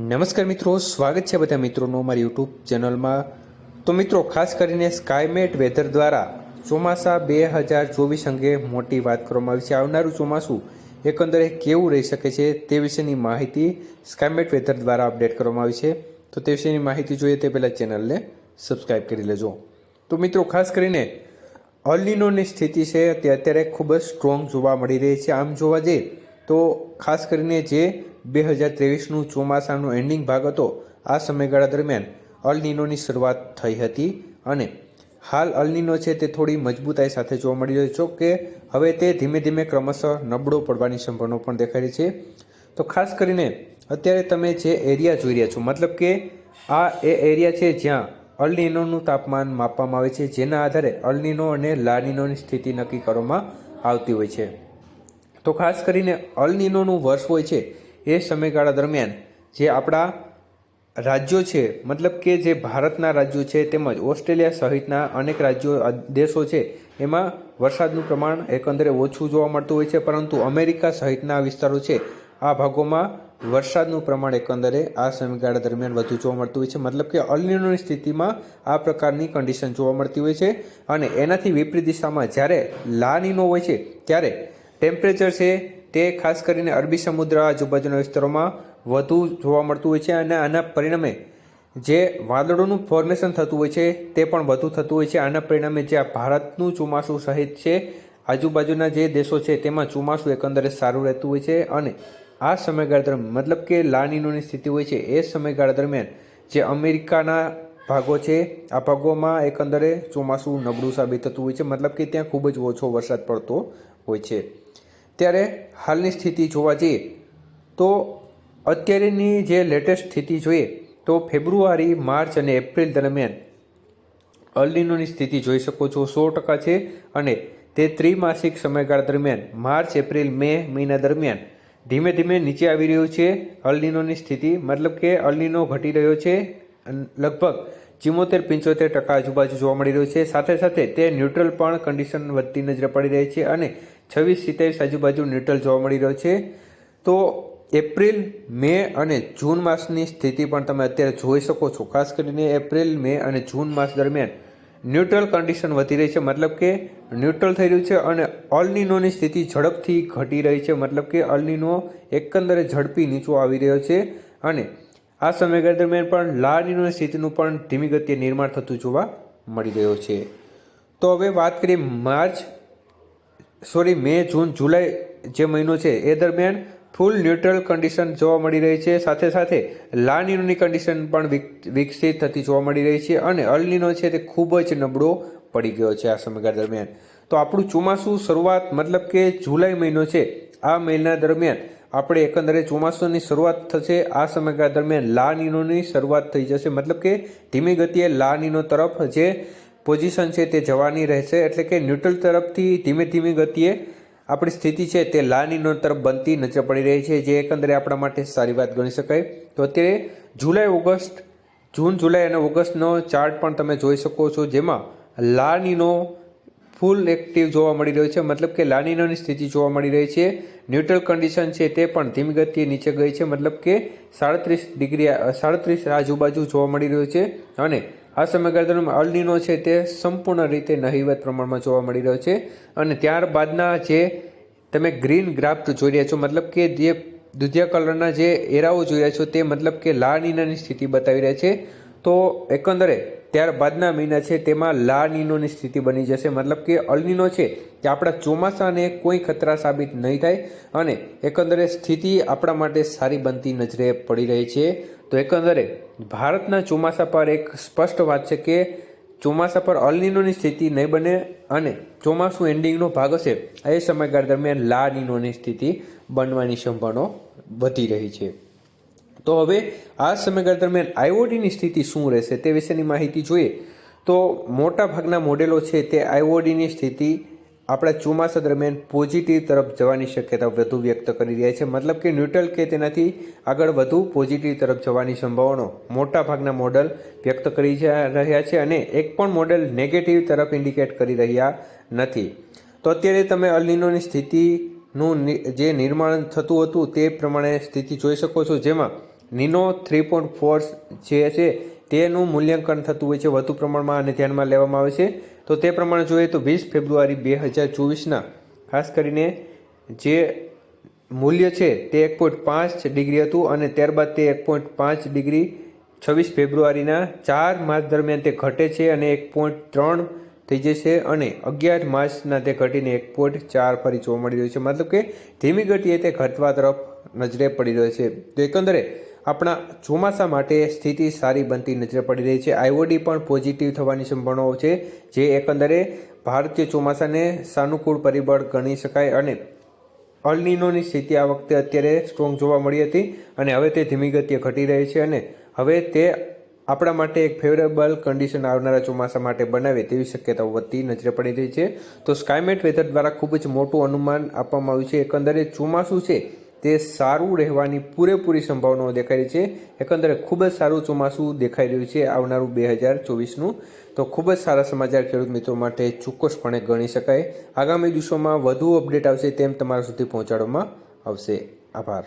નમસ્કાર મિત્રો, સ્વાગત છે બધા મિત્રોનો મારી યુટ્યુબ ચેનલમાં. તો મિત્રો, ખાસ કરીને સ્કાયમેટ વેધર દ્વારા ચોમાસા બે હજાર ચોવીસ અંગે મોટી વાત કરવામાં આવી છે. આવનારું ચોમાસું એકંદરે કેવું રહી શકે છે તે વિશેની માહિતી સ્કાયમેટ વેધર દ્વારા અપડેટ કરવામાં આવી છે. તો તે વિશેની માહિતી જોઈએ તે પહેલાં ચેનલને સબસ્ક્રાઈબ કરી લેજો. તો મિત્રો, ખાસ કરીને અલિનોની સ્થિતિ છે તે અત્યારે ખૂબ જ સ્ટ્રોંગ જોવા મળી રહી છે. આમ જોવા જઈએ તો ખાસ કરીને જે બે હજાર ત્રેવીસનું ચોમાસાનું એન્ડિંગ ભાગ હતો. આ સમયગાળા દરમિયાન અલનીનોની શરૂઆત થઈ હતી અને હાલ અલનીનો છે તે થોડી મજબૂતાઈ સાથે જોવા મળી રહ્યો છે. કે હવે તે ધીમે ધીમે ક્રમશઃ નબળો પડવાની સંભાવના પણ દેખાઈ રહી છે. તો ખાસ કરીને અત્યારે તમે જે એરિયા જોઈ રહ્યા છો, મતલબ કે આ એ એરિયા છે જ્યાં અલનીનોનું તાપમાન માપવામાં આવે છે, જેના આધારે અલનીનો અને લાનીનોની સ્થિતિ નક્કી કરવામાં આવતી હોય છે. તો ખાસ કરીને અલનીનોનું વર્ષ હોય છે એ સમયગાળા દરમિયાન જે આપણા રાજ્યો છે, મતલબ કે જે ભારતના રાજ્યો છે, તેમજ ઓસ્ટ્રેલિયા સહિતના અનેક રાજ્યો દેશો છે, એમાં વરસાદનું પ્રમાણ એકંદરે ઓછું જોવા મળતું હોય છે, પરંતુ અમેરિકા સહિતના વિસ્તારો છે, આ ભાગોમાં વરસાદનું પ્રમાણ એકંદરે આ સમયગાળા દરમિયાન વધુ જોવા મળતું હોય છે, મતલબ કે અલનીનોની સ્થિતિમાં આ પ્રકારની કન્ડિશન જોવા મળતી હોય છે, અને એનાથી વિપરીત દિશામાં જ્યારે લાનીનો હોય છે, ત્યારે ટેમ્પરેચર છે તે ખાસ કરીને અરબી સમુદ્ર, આજુબાજુના વિસ્તારોમાં વધુ જોવા મળતું હોય છે અને આના પરિણામે જે વાદળોનું ફોર્મેશન થતું હોય છે, તે પણ વધુ થતું હોય છે. આના પરિણામે જે આ ભારતનું ચોમાસું સહિત છે, આજુબાજુના જે દેશો છે, તેમાં ચોમાસું એકંદરે સારું રહેતું હોય છે અને આ સમયગાળા દરમિયાન, મતલબ કે લાનીનોની સ્થિતિ હોય છે, એ સમયગાળા દરમિયાન જે અમેરિકાના ભાગો છે, આ ભાગોમાં એકંદરે ચોમાસું નબળું સાબિત થતું હોય છે. મતલબ કે ત્યાં ખૂબ જ ઓછો વરસાદ પડતો હોય છે. ત્યારે હાલની સ્થિતિ જોવા જઈએ તો અત્યારેની જે લેટેસ્ટ સ્થિતિ જોઈએ તો ફેબ્રુઆરી, માર્ચ અને એપ્રિલ દરમિયાન અલ્નિનોની સ્થિતિ જોઈ શકો છો. સો ટકા છે અને તે ત્રિમાસિક સમયગાળા દરમિયાન માર્ચ, એપ્રિલ, મે મહિના દરમિયાન ધીમે ધીમે નીચે આવી રહ્યું છે અલ્નિનોની સ્થિતિ. મતલબ કે અલ્નિનો ઘટી રહ્યો છે લગભગ ચિમોતેર પંચોતેર ટકા આજુબાજુ જોવા મળી રહ્યું છે. સાથે સાથે તે ન્યુટ્રલ પણ કન્ડિશન વધતી નજરે પડી રહી છે અને છવ્વીસ સિત્તેરીસ આજુબાજુ ન્યુટ્રલ જોવા મળી રહ્યો છે. તો એપ્રિલ, મે અને જૂન માસની સ્થિતિ પણ તમે અત્યારે જોઈ શકો છો. ખાસ કરીને એપ્રિલ, મે અને જૂન માસ દરમિયાન ન્યુટ્રલ કન્ડિશન વધી રહી છે. મતલબ કે ન્યુટ્રલ થઈ રહ્યું છે અને અલનીનોની સ્થિતિ ઝડપથી ઘટી રહી છે. મતલબ કે અલનીનો એકંદરે ઝડપી નીચો આવી રહ્યો છે અને આ સમયગાળા દરમિયાન પણ લાનીનોની સ્થિતિનું પણ ધીમી ગતિએ નિર્માણ થતું જોવા મળી રહ્યો છે. તો હવે વાત કરીએ માર્ચ, સોરી, મે, જૂન, જુલાઈ જે મહિનો છે, એ દરમિયાન ફૂલ ન્યુટ્રલ કન્ડિશન જોવા મળી રહી છે. સાથે સાથે લાનીનોની કન્ડિશન પણ વિક- વિકસિત થતી જોવા મળી રહી છે અને અલનીનો છે તે ખૂબ જ નબળો પડી ગયો છે આ સમયગાળા દરમિયાન. તો આપણું ચોમાસું શરૂઆત મતલબ કે જુલાઈ મહિનો છે. આ મહિના દરમિયાન આપણે એકંદરે ચોમાસાની શરૂઆત થશે, આ સમયગાળા દરમિયાન લાનીનોની શરૂઆત થઈ જશે. મતલબ કે ધીમી ગતિએ લાનીનો તરફ જે પોઝિશન છે તે જવાની રહેશે. એટલે કે ન્યુટ્રલ તરફથી ધીમે ધીમી ગતિએ આપણી સ્થિતિ છે તે લાનીનો તરફ બનતી નજર પડી રહી છે, જે એકંદરે આપણા માટે સારી વાત ગણી શકાય. તો અત્યારે જુલાઈ, ઓગસ્ટ, જૂન, જુલાઈ અને ઓગસ્ટનો ચાર્ટ પણ તમે જોઈ શકો છો, જેમાં લાનીનો ફૂલ એક્ટિવ જોવા મળી રહ્યો છે. મતલબ કે લાનીનોની સ્થિતિ જોવા મળી રહી છે. ન્યુટ્રલ કન્ડિશન છે તે પણ ધીમી ગતિએ નીચે ગઈ છે. મતલબ કે સાડત્રીસ ડિગ્રી, સાડત્રીસ આજુબાજુ જોવા મળી રહ્યું છે અને આ સમયગાળા દરમિયાન અલનીનો છે તે સંપૂર્ણ રીતે નહિવત પ્રમાણમાં જોવા મળી રહ્યો છે. અને ત્યારબાદના જે તમે ગ્રીન ગ્રાફ્ટ જોઈ રહ્યા છો, મતલબ કે જે દુધિયા કલરના જે એરાઓ જોઈ રહ્યા છો, તે મતલબ કે લાનીનાની સ્થિતિ બતાવી રહ્યા છે. તો એકંદરે ત્યારબાદના મહિના છે, તેમાં લા નીનોની સ્થિતિ બની જશે. મતલબ કે અલનીનો છે તે આપણા ચોમાસાને કોઈ ખતરા સાબિત નહીં થાય અને એકંદરે સ્થિતિ આપણા માટે સારી બનતી નજરે પડી રહી છે. તો એકંદરે ભારતના ચોમાસા પર એક સ્પષ્ટ વાત છે કે ચોમાસા પર અલનીનોની સ્થિતિ નહીં બને અને ચોમાસું એન્ડિંગનો ભાગ હશે. એ સમયગાળા દરમિયાન લા નીનોની સ્થિતિ બનવાની સંભાવના વધી રહી છે. તો હવે આ સમયગાળા દરમિયાન આઈઓડીની સ્થિતિ શું રહેશે તે વિશેની માહિતી જોઈએ. તો મોટા ભાગના મોડેલો છે તે આઈઓડીની સ્થિતિ આપણા ચોમાસા દરમિયાન પોઝિટિવ તરફ જવાની શક્યતા વધુ વ્યક્ત કરી રહ્યા છે. મતલબ કે ન્યુટ્રલ કે તેનાથી આગળ વધુ પોઝિટિવ તરફ જવાની સંભાવનાઓ મોટા ભાગના મોડલ વ્યક્ત કરી રહ્યા છે અને એક પણ મોડેલ નેગેટિવ તરફ ઇન્ડિકેટ કરી રહ્યા નથી. તો અત્યારે તમે અલનીનોની સ્થિતિનું નિ- જે નિર્માણ થતું હતું તે પ્રમાણે સ્થિતિ જોઈ શકો છો. જેમાં નીનો થ્રી પોઈન્ટ ફોર જે છે તેનું મૂલ્યાંકન થતું હોય છે વધુ પ્રમાણમાં અને ધ્યાનમાં લેવામાં આવે છે. તો તે પ્રમાણે જોઈએ તો વીસ ફેબ્રુઆરી બે હજાર ચોવીસના ખાસ કરીને જે મૂલ્ય છે તે એક પોઈન્ટ પાંચ ડિગ્રી હતું અને ત્યારબાદ તે એક પોઈન્ટ પાંચ ડિગ્રી છવ્વીસ ફેબ્રુઆરીના ચાર માસ દરમિયાન તે ઘટે છે અને એક પોઈન્ટ ત્રણ થઈ જશે અને અગિયાર માર્ચના તે ઘટીને એક પોઈન્ટ ચાર ફરી જોવા મળી રહ્યું છે. મતલબ કે ધીમી ગતિએ તે ઘટવા તરફ નજરે પડી રહ્યો છે. તો એકંદરે આપણા ચોમાસા માટે સ્થિતિ સારી બનતી નજરે પડી રહી છે. આઈઓડી પણ પોઝિટિવ થવાની સંભાવનાઓ છે, જે એકંદરે ભારતીય ચોમાસાને સાનુકૂળ પરિબળ ગણી શકાય અને અલનીનોની સ્થિતિ આ વખતે અત્યારે સ્ટ્રોંગ જોવા મળી હતી અને હવે તે ધીમી ગતિએ ઘટી રહી છે અને હવે તે આપણા માટે એક ફેવરેબલ કન્ડિશન આવનારા ચોમાસા માટે બનાવે તેવી શક્યતાઓ વધતી નજરે પડી રહી છે. તો સ્કાયમેટ વેધર દ્વારા ખૂબ જ મોટું અનુમાન આપવામાં આવ્યું છે. એકંદરે ચોમાસું છે તે સારું રહેવાની પૂરેપૂરી સંભાવનાઓ દેખાઈ રહી છે. એકંદરે ખૂબ જ સારું ચોમાસું દેખાઈ રહ્યું છે આવનારું બે હજાર ચોવીસનું. તો ખૂબ જ સારા સમાચાર ખેડૂત મિત્રો માટે ચોક્કસપણે ગણી શકાય. આગામી દિવસોમાં વધુ અપડેટ આવશે તેમ તમારા સુધી પહોંચાડવામાં આવશે. આભાર.